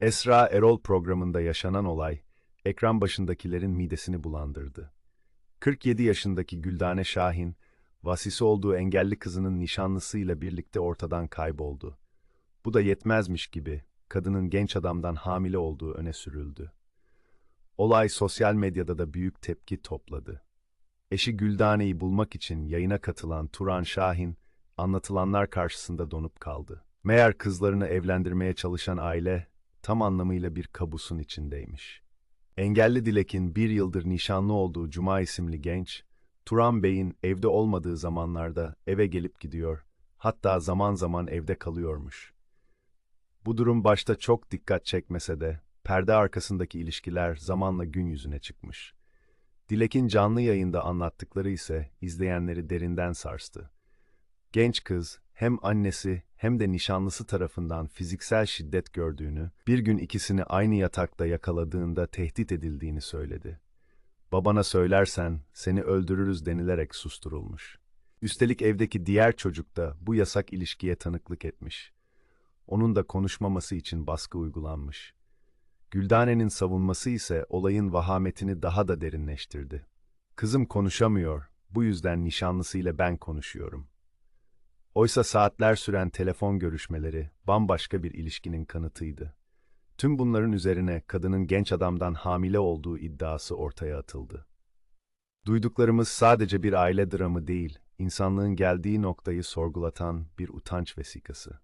Esra Erol programında yaşanan olay, ekran başındakilerin midesini bulandırdı. 47 yaşındaki Güldane Şahin, vasisi olduğu engelli kızının nişanlısıyla birlikte ortadan kayboldu. Bu da yetmezmiş gibi, kadının genç adamdan hamile olduğu öne sürüldü. Olay sosyal medyada da büyük tepki topladı. Eşi Güldane'yi bulmak için yayına katılan Turan Şahin, anlatılanlar karşısında donup kaldı. Meğer kızlarını evlendirmeye çalışan aile, tam anlamıyla bir kabusun içindeymiş. Engelli Dilek'in bir yıldır nişanlı olduğu Cuma isimli genç, Turan Bey'in evde olmadığı zamanlarda eve gelip gidiyor, hatta zaman zaman evde kalıyormuş. Bu durum başta çok dikkat çekmese de, perde arkasındaki ilişkiler zamanla gün yüzüne çıkmış. Dilek'in canlı yayında anlattıkları ise izleyenleri derinden sarstı. Genç kız hem annesi hem de nişanlısı tarafından fiziksel şiddet gördüğünü, bir gün ikisini aynı yatakta yakaladığında tehdit edildiğini söyledi. Babana söylersen seni öldürürüz denilerek susturulmuş. Üstelik evdeki diğer çocuk da bu yasak ilişkiye tanıklık etmiş. Onun da konuşmaması için baskı uygulanmış. Güldane'nin savunması ise olayın vahametini daha da derinleştirdi. Kızım konuşamıyor, bu yüzden nişanlısıyla ben konuşuyorum. Oysa saatler süren telefon görüşmeleri bambaşka bir ilişkinin kanıtıydı. Tüm bunların üzerine kadının genç adamdan hamile olduğu iddiası ortaya atıldı. Duyduklarımız sadece bir aile dramı değil, insanlığın geldiği noktayı sorgulatan bir utanç vesikası.